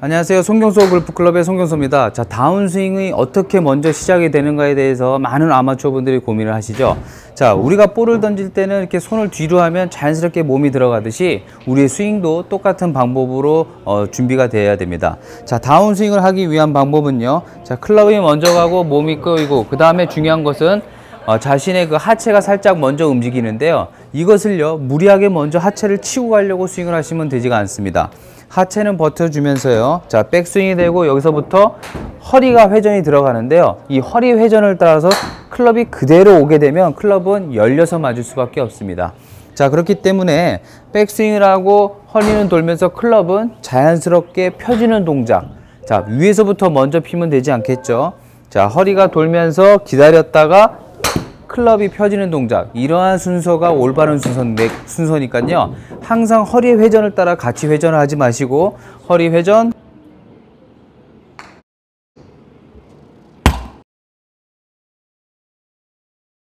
안녕하세요. 송경소 골프클럽의 송경소입니다. 자, 다운스윙이 어떻게 먼저 시작이 되는가에 대해서 많은 아마추어 분들이 고민을 하시죠. 자, 우리가 볼을 던질 때는 이렇게 손을 뒤로 하면 자연스럽게 몸이 들어가듯이 우리의 스윙도 똑같은 방법으로 어, 준비가 되어야 됩니다. 자, 다운스윙을 하기 위한 방법은요. 자, 클럽이 먼저 가고 몸이 꼬이고 그 다음에 중요한 것은 어, 자신의 그 하체가 살짝 먼저 움직이는데요. 이것을요, 무리하게 먼저 하체를 치고 가려고 스윙을 하시면 되지가 않습니다. 하체는 버텨주면서요. 자, 백스윙이 되고 여기서부터 허리가 회전이 들어가는데요. 이 허리 회전을 따라서 클럽이 그대로 오게 되면 클럽은 열려서 맞을 수밖에 없습니다. 자, 그렇기 때문에 백스윙을 하고 허리는 돌면서 클럽은 자연스럽게 펴지는 동작. 자, 위에서부터 먼저 피면 되지 않겠죠? 자, 허리가 돌면서 기다렸다가 클럽이 펴지는 동작. 이러한 순서가 올바른 순서, 순서니까요. 항상 허리 회전을 따라 같이 회전을 하지 마시고 허리 회전